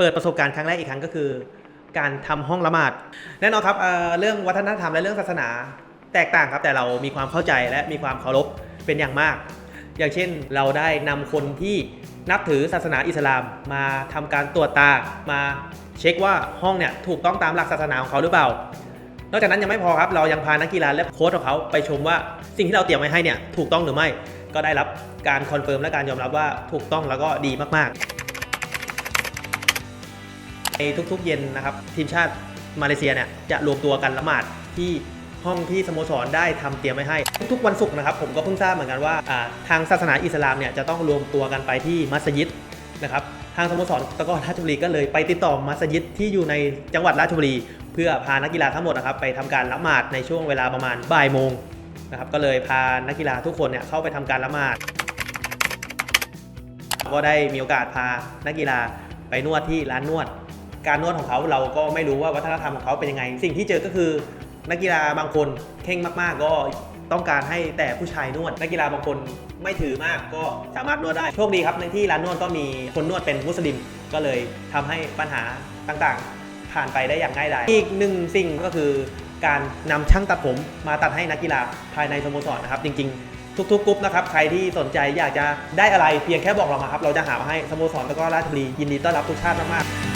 เปิดประสบการณ์ครั้งแรกอีกครั้งก็คือ การทำห้องละหมาดแน่นอนครับเเรื่องวัฒนธรรมและเรื่องศาสนาแตกต่างครับแต่เรามีความเข้าใจและมีความเคารพเป็นอย่างมาก อย่างเช่นเราได้นำคนที่นับถือศาสนาอิสลามมาทำการตรวจตามาเช็คว่าห้องเนี่ยถูกต้องตามหลักศาสนาของเขาหรือเปล่า นอกจากนั้นยังไม่พอครับเรายังพานักกีฬาและโค้ชของเขาไปชมว่าสิ่งที่เราเตรียมไว้ให้เนี่ยถูกต้องหรือไม่ ก็ได้รับการคอนเฟิร์มและการยอมรับว่าถูกต้องแล้วก็ดีมากๆ ในทุกๆเย็นนะครับทีมชาติมาเลเซียเนี่ยจะรวมตัวกันละหมาดที่ห้องที่สโมสรได้ทำเตรียมไว้ให้ ทุกๆวันศุกร์นะครับผมก็เพิ่งทราบเหมือนกันว่าทางศาสนาอิสลามเนี่ยจะต้องรวมตัวกันไปที่มัสยิดนะครับทางสโมสรตะกร้อราชบุรีก็เลยไปติดต่อมัสยิดที่อยู่ในจังหวัดราชบุรี เพื่อพานักกีฬาทั้งหมดนะครับไปทำการละหมาดในช่วงเวลาประมาณบ่ายโมงนะครับก็เลยพานักกีฬาทุกคนเนี่ยเข้าไปทำการละหมาด ก็ได้มีโอกาสพานักกีฬาไปนวดที่ร้านนวด การนวดของเขาเราก็ไม่รู้ว่าวัฒนธรรมของเขาเป็นยังไง สิ่งที่เจอก็คือนักกีฬาบางคนเข่งมากๆ ก็ต้องการให้แต่ผู้ชายนวดนักกีฬาบางคนไม่ถือมากก็สามารถนวดได้โชคดีครับในที่ร้านนวดก็มีคนนวดเป็นมุสลิม ก็เลยทำให้ปัญหาต่างๆ ผ่านไปได้อย่างง่ายดายอีกหนึ่งสิ่งก็คือการนำช่างตัดผมมาตัดให้นักกีฬาภายในสโมสรนะครับจริงๆ ทุกๆกรุ๊ปนะครับใครที่สนใจอยากจะได้อะไรเพียงแค่บอกเรามาครับเราจะหามาให้สโมสรแล้วก็ราชบุรียินดีต้อนรับทุกชาติมากๆ